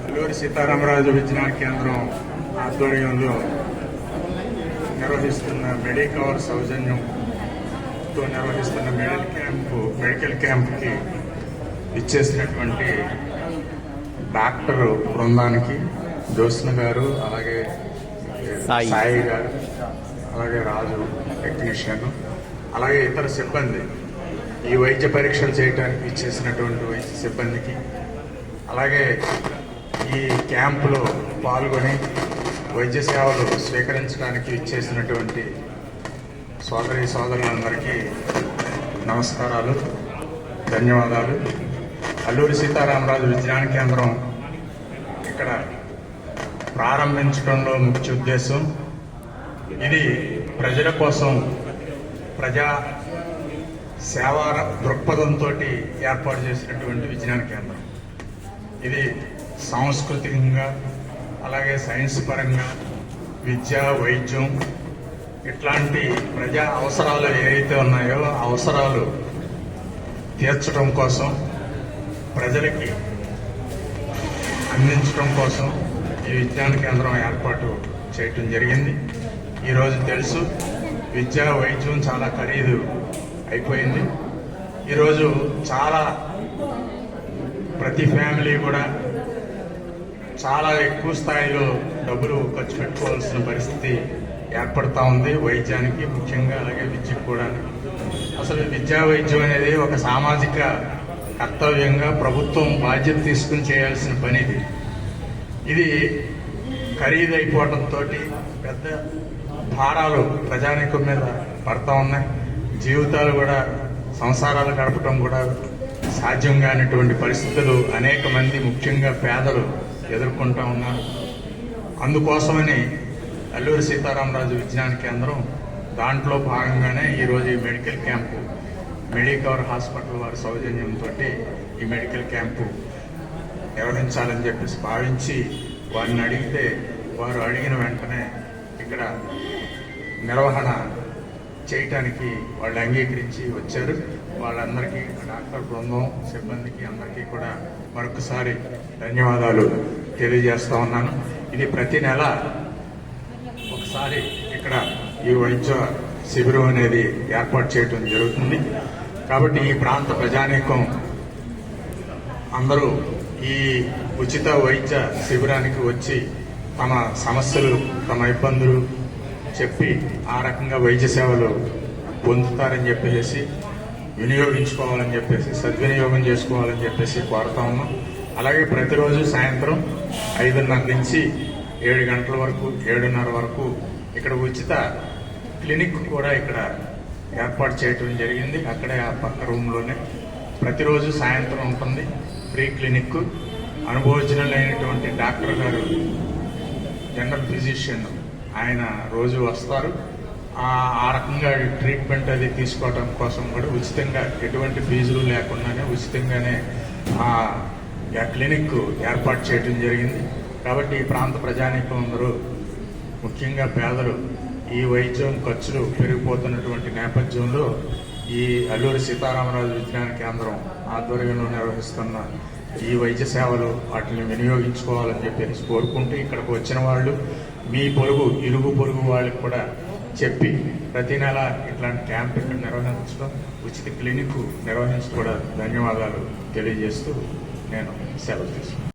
అల్లూరి సీతారామరాజు విజ్ఞాన కేంద్రం ఆధ్వర్యంలో నిర్వహిస్తున్న మెడికవర్ సౌజన్యంతో నిర్వహిస్తున్న మెడికల్ క్యాంపు మెడికల్ క్యాంప్కి ఇచ్చేసినటువంటి డాక్టర్ బృందానికి జ్యోత్స్న గారు అలాగే సాయి. సాయి గారు అలాగే రాజు టెక్నీషియన్ అలాగే ఇతర సిబ్బంది ఈ వైద్య పరీక్షలు చేయడానికి ఇచ్చేసినటువంటి వైద్య సిబ్బందికి అలాగే ఈ క్యాంపులో పాల్గొని వైద్య సేవలు స్వీకరించడానికి ఇచ్చేసినటువంటి సోదరి సోదరులందరికీ నమస్కారాలు ధన్యవాదాలు. అల్లూరి సీతారామరాజు విజ్ఞాన కేంద్రం ఇక్కడ ప్రారంభించడంలో ముఖ్య ఉద్దేశం ఇది ప్రజల కోసం ప్రజా సేవా దృక్పథంతో ఏర్పాటు చేసినటువంటి విజ్ఞాన కేంద్రం. ఇది సాంస్కృతికంగా అలాగే సైన్స్ పరంగా విద్య వైద్యం ఇట్లాంటి ప్రజా అవసరాలు ఏవైతే ఉన్నాయో అవసరాలు తీర్చడం కోసం ప్రజలకి అందించడం కోసం ఈ విజ్ఞాన కేంద్రం ఏర్పాటు చేయటం జరిగింది. ఈరోజు తెలుసు విద్య వైద్యం చాలా ఖరీదు. అయిపోయింది. ఈరోజు చాలా ప్రతి ఫ్యామిలీ కూడా చాలా ఎక్కువ స్థాయిలో డబ్బులు ఖర్చు పెట్టుకోవాల్సిన పరిస్థితి ఏర్పడతా ఉంది. వైద్యానికి ముఖ్యంగా అలాగే విద్యకు కూడా. అసలు విద్యా వైద్యం అనేది ఒక సామాజిక కర్తవ్యంగా ప్రభుత్వం బాధ్యత తీసుకుని చేయాల్సిన పని ఇది. ఇది ఖరీదైపోవడంతో పెద్ద భారాలు ప్రజానీకం మీద పడతా ఉన్నాయి. జీవితాలు కూడా సంసారాలు గడపటం కూడా సాధ్యం కానిటువంటి పరిస్థితులు అనేక మంది ముఖ్యంగా పేదలు ఎదుర్కొంటూ ఉన్నారు. అందుకోసమని అల్లూరి సీతారామరాజు విజ్ఞాన కేంద్రం దాంట్లో భాగంగానే ఈరోజు ఈ మెడికల్ క్యాంపు మెడికవర్ హాస్పిటల్ వారి సౌజన్యంతో ఈ మెడికల్ క్యాంపు నిర్వహించాలని చెప్పేసి భావించి వారిని అడిగితే వారు అడిగిన వెంటనే ఇక్కడ నిర్వహణ చేయటానికి వాళ్ళు అంగీకరించి వచ్చారు. వాళ్ళందరికీ డాక్టర్ బృందం సిబ్బందికి అందరికీ కూడా మరొకసారి ధన్యవాదాలు తెలియజేస్తా ఉన్నాను. ఇది ప్రతి నెల ఒకసారి ఇక్కడ ఈ వైద్య శిబిరం అనేది ఏర్పాటు చేయడం జరుగుతుంది. కాబట్టి ఈ ప్రాంత ప్రజానీకం అందరూ ఈ ఉచిత వైద్య శిబిరానికి వచ్చి తమ సమస్యలు తమ ఇబ్బందులు చెప్పి ఆ రకంగా వైద్య సేవలు పొందుతారని చెప్పేసి వినియోగించుకోవాలని చెప్పేసి సద్వినియోగం చేసుకోవాలని చెప్పేసి కోరుతా ఉన్నాం. అలాగే ప్రతిరోజు సాయంత్రం ఐదున్నర నుంచి ఏడు గంటల వరకు ఏడున్నర వరకు ఇక్కడ ఉచిత క్లినిక్ కూడా ఇక్కడ ఏర్పాటు చేయటం జరిగింది. అక్కడే ఆ పక్క రూమ్లోనే ప్రతిరోజు సాయంత్రం ఉంటుంది. Free clinic. అనుభవజ్ఞులైనటువంటి డాక్టర్ గారు జనరల్ ఫిజిషియన్ ఆయన రోజు వస్తారు. ఆ రకంగా ట్రీట్మెంట్ అది తీసుకోవడం కోసం కూడా ఉచితంగా ఎటువంటి ఫీజులు లేకుండానే ఉచితంగానే ఆ ఆ క్లినిక్ ఏర్పాటు చేయడం జరిగింది. కాబట్టి ఈ ప్రాంత ప్రజానీకం అందరూ ముఖ్యంగా పేదలు ఈ వైద్యం ఖర్చులు పెరిగిపోతున్నటువంటి నేపథ్యంలో ఈ అల్లూరి సీతారామరాజు విజ్ఞాన కేంద్రం ఆధ్వర్యంలో నిర్వహిస్తున్న ఈ వైద్య సేవలు వాటిని వినియోగించుకోవాలని చెప్పేసి కోరుకుంటూ ఇక్కడికి వచ్చిన వాళ్ళు మీ పొరుగు ఇరుగు పొరుగు వాళ్ళకి కూడా చెప్పి ప్రతి నెల ఇట్లాంటి క్యాంప్ ఇక్కడ నిర్వహించడం ఉచిత క్లినిక్ నిర్వహించడం కూడా ధన్యవాదాలు తెలియజేస్తూ నేను సెలవు తీసుకున్నాను